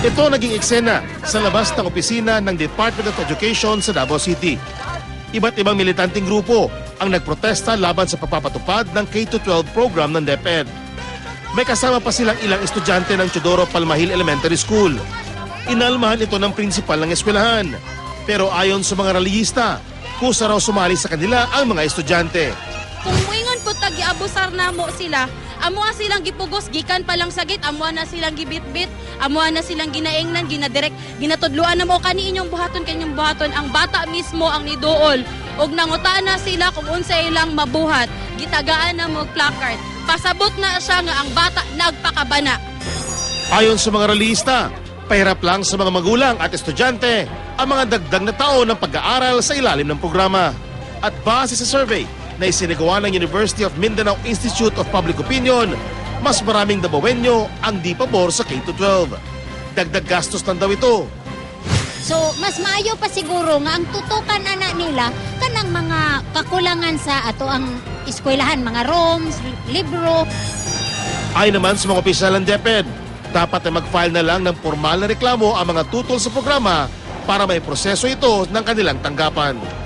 Ito naging eksena sa labas ng opisina ng Department of Education sa Davao City. Iba't ibang militanteng grupo ang nagprotesta laban sa pagpapatupad ng K-12 program ng DepEd. May kasama pa silang ilang estudyante ng Chodoro Palmahil Elementary School. Inalmahan ito ng prinsipal ng eskwelahan. Pero ayon sa mga rallyista, kusa raw sumali sa kanila ang mga estudyante. Kung muingon po tag giabusar na mo sila, amo silang gipugos gikan pa lang sagit, amo na silang gibitbit, amo na silang ginaingnan, ginadirek, ginatudluan na mo kani inyong buhaton kanyang buhaton ang bata mismo ang niduol. Og nangutaan na sila kung unsa ilang mabuhat, gitagaan na mo placard. Pasabot na siya nga ang bata nagpakabana. Ayon sa mga rallyista, pahirap lang sa mga magulang at estudyante ang mga dagdag na taon ng pag-aaral sa ilalim ng programa. At base sa survey na isinagawa ng University of Mindanao Institute of Public Opinion, mas maraming Dabawenyo ang di pabor sa K-12. Dagdag gastos lang daw ito. So, mas maayo pa siguro nga ang tutukan ana nila kanang mga kakulangan sa ato ang eskwelahan, mga rooms, libro. Ay naman sa mga opisyal ng DepEd, dapat ay mag-file na lang ng formal na reklamo ang mga tutol sa programa para may proseso ito ng kanilang tanggapan.